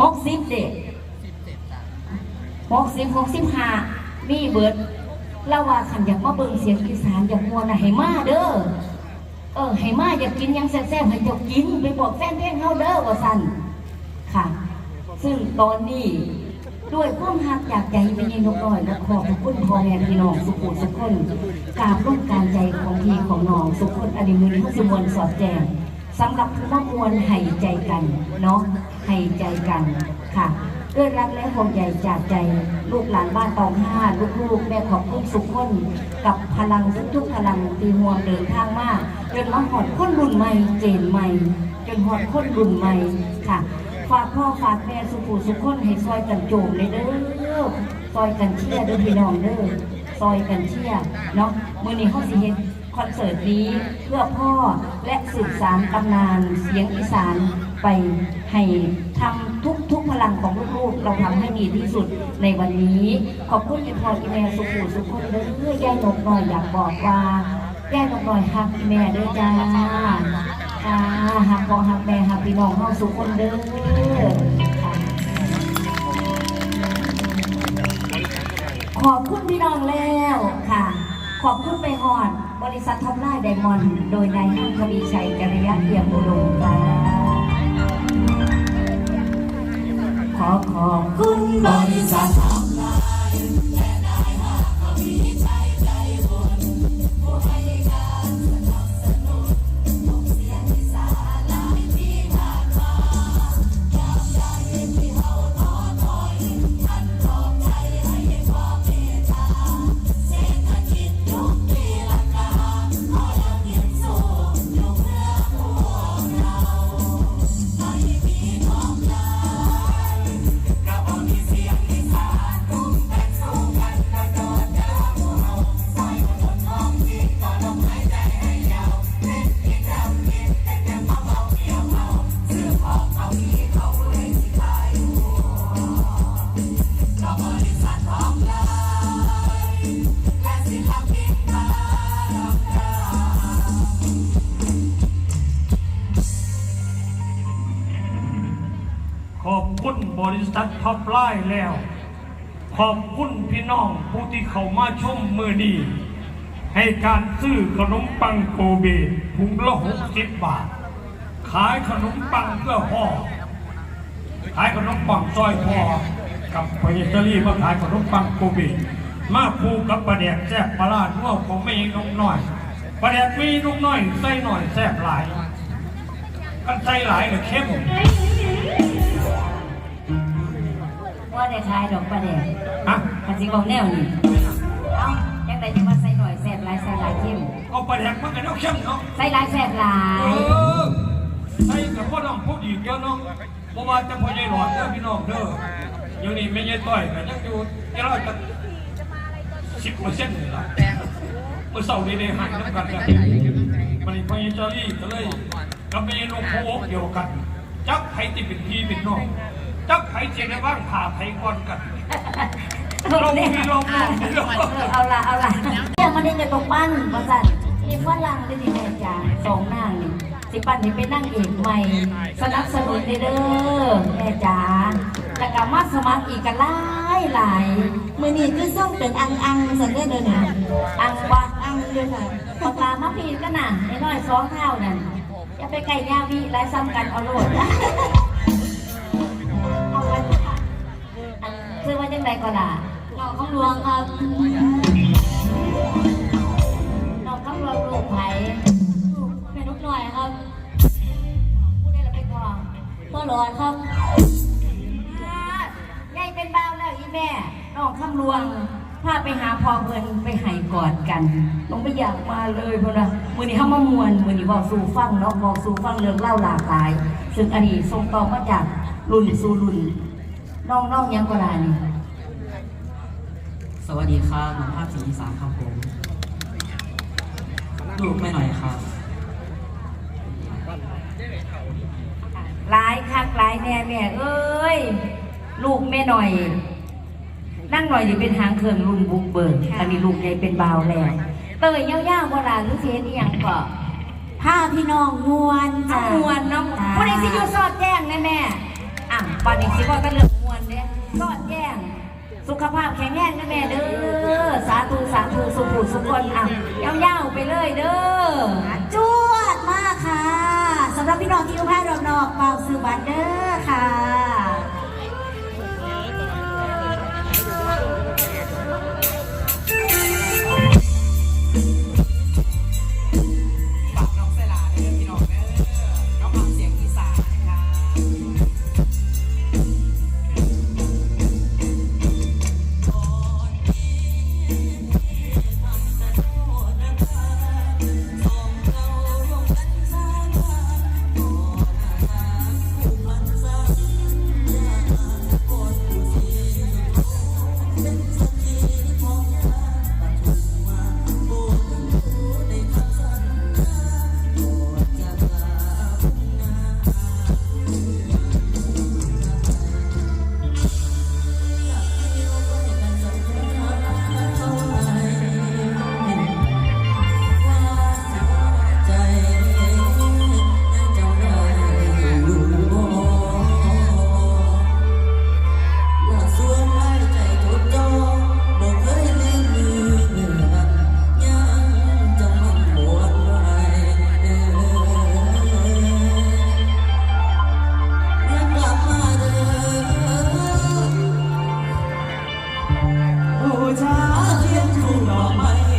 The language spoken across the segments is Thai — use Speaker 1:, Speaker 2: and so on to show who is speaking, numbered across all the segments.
Speaker 1: หกสิบเด็กหกสิบหกสิบห้ามีเบิดแล้วว่าขันอยากมาเบิ่งเสียงอีสานอยากมวนนะให้มาเด้อเออให้มาอยากกินยังแซ่บๆให้เจ้ากินไปบอกแฟนเพลงเฮาเด้อว่าสั่นค่ะ ซึ่งตอนนี้ด้วยความหักจากใจไม่ยินกน้อยและขอบพระคุณพ่อแม่พี่น้องสุขุสุขคนกาบร่วมการใจของพี่ของน้องสุขคนอดีมือนี้เขาสิมวลสอดแจงสำหรับผู้ว่ามวลให้ใจกันเนาะ ให้ใจกันค่ะด้วยรักและห่วงใยจากใจลูกหลานบ้านตองห้าลูกๆแม่ขอบคุณสุขคนกับพลังทุกๆพลังตีห่วเดินทางมากจนมาหอดคนรุ่นใหม่เจนใหม่ จนหอดคนรุ่นใหม่ค่ะฝากพ่อฝากแม่สุขุสุขคนให้ซอยกันโจมเลยเด้อซอยกันเชียร์เด้อพี่น้องเด้อซอยกันเชียร์เนาะมื้อนี้เขาสิเฮ็ดคอนเสิร์ตนี้เพื่อพ่อและสืบสานตำนานเสียงอีสาน ไปให้ทำทุกทุกพลังของลูกๆ เราทำให้ดีที่สุดในวันนี้ ขอบคุณที่พ่อที่แม่สุขุสุขคนเด้อยายนกน้อยอยากบอกว่ายายนกน้อยฮักแม่เด้อจ้าค่ะหักพ่อหักแม่หักพี่น้องเฮาสุขคนเด้อขอบคุณพี่น้องแล้วค่ะ ขอบคุณไปหอด บริษัททอปไลน์ไดมอนด์โดยนายห้างทวีชัยจริยะเอี่ยมอุดมค่ะ ขอขอบคุณบริษัท
Speaker 2: ไลน์แล้ว ขอบคุณพี่น้องผู้ที่เข้ามาชมมือดีให้การซื้อขนมปังโกเบถุงละหกสิบบาท ขายขนมปังเพื่อห่อขายขนมปังซอยพอกับพยตรีมาขายขนมปังโกเบมาผูกับประเดกแซ่บปลาร้าทั่วของไม่นกน้อยประเดกมีนกน้อยใส่หน่อยแซ่บหลายกันใส่หลายเลยเข้ม
Speaker 1: ว่าได้ขายดอกประเดี๋ยว
Speaker 2: ฮะ
Speaker 1: คันสิบอกแนวนี่เอ้ายังไงจะมาใส่หน่อยแซ่บหลายใส่หลายเข้ม
Speaker 2: เอาประเดกมันกันเอาเข้มเนาะ
Speaker 1: ใส่หลายแซ่บหลา
Speaker 2: เอย อใส่กับพ่อน้องพูดอีกเยอะเนาะเพราะว่าจะพ่อใหญ่หลอดเด้อพี่น้องเด้อเดี๋ยวนี้ไม่ใช่ต้อยแต่ยังอยู่ยังร้อยกันสิบเปอร์เซ็นต์เลยล่ะเมื่อเสาร์นี้ได้หายน้ำกันกันมันนี่พ่อใหญ่จอรี่ก็เลยกับไม่ใช่ลูกโคกเดียวกัน จับไผ่ติเป็นพี่เป็นน้อง จับไผ่เจียในบ้างผ่าไผ่ก่อนกันลงมีลงลงมีลง
Speaker 1: เออเอาละเอาละเนี่ยมันได้จะตกปั้นมาสั่นมีฝรั่งด้วยนี่แม่จ๋าสองนางนี่สิปั้นนี่เป็นนางเอกใหม่ สนับสนุนเด้อเด้อแม่จ๋าแล้วก็มาสมัครอีกกันหลายหลาย
Speaker 3: มือนี้คือส่งเป็นอังอังสันเด้อเด้อเนี่ย
Speaker 1: อังวะ
Speaker 3: อังเด้อค่ะ
Speaker 1: ปากกามาพีดกันน่ะไอ้น้อยสองเท่านั่นอย่าไปไก่ยาวีไรซ้ำกันเอาโลด อันคือว่าจังไดก็ล่ะ
Speaker 3: เราของหลวงครับ
Speaker 1: น้องคำรวมลูกไผ่
Speaker 3: แม่นกหน่อยครับ
Speaker 1: พูดได้แล้วไปก่อน
Speaker 3: พ่อหลอดครับ
Speaker 1: ยายเป็นบ่าวแล้วอีแม่น้องคำรวงพาไปหาพ่อเพิ่นไปให้กอดกันน้องไม่อยากมาเลยเพิ่นว่ามื้อนี้เฮามามวนมื้อนี้เว้าสู่ฟังเนาะเว้าสู่ฟังเรื่องเล่าหลากหลาย ซึ่งอันนี้ส่งต่อมาจากรุ่นสู่รุ่น น้องน้องยังก็ได้นี่
Speaker 4: สวัสดีครับหนุ่มภาพสีอีสานครับผมลูกไม่หน่อยครับ
Speaker 1: หลายคักหลายแน่แม่เอ้ย ลูกแม่หน่อย นั่งหน่อยจะเป็นหางเครื่องรุ่นบุกเบิกอันนี้ลูกใหญ่เป็นบาวแล้วเตยยาวๆโบราณหรือเสียนี่ยังก็
Speaker 3: ผ้าพี่น้องมวน
Speaker 1: เอา
Speaker 3: จ้ะ
Speaker 1: มวนเนาะ
Speaker 3: จ้า
Speaker 1: ผู้ใดสิอยู่สอดแจ้งแน่แม่อะป่านนี้สิว่าก็เรื่องม วนเด้รอดแย่งสุขภาพแข็งแรงนะแม่เด้อ สาธุสาธุสุขุสุขคนอะยาวๆไปเลยเด้อ
Speaker 5: จวดมากค่ะสำหรับพี่น้องที่อยู่ภาครอบนอกเป่าซื้อบัตรเด้อค่ะ
Speaker 6: Thả thiên.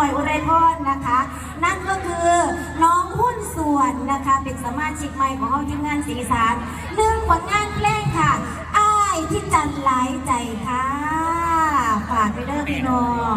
Speaker 6: น่อยอุไรพรนะคะ นั่นก็คือน้องหุ้นส่วนนะคะ เป็น
Speaker 5: ส
Speaker 7: มาชิกใหม่ของห้องทีมงานสีสารหนึ่งผลงานแรกค่ะอ้ายที่จันไหลใจค่ะฝากไปเด้อพี่น้อง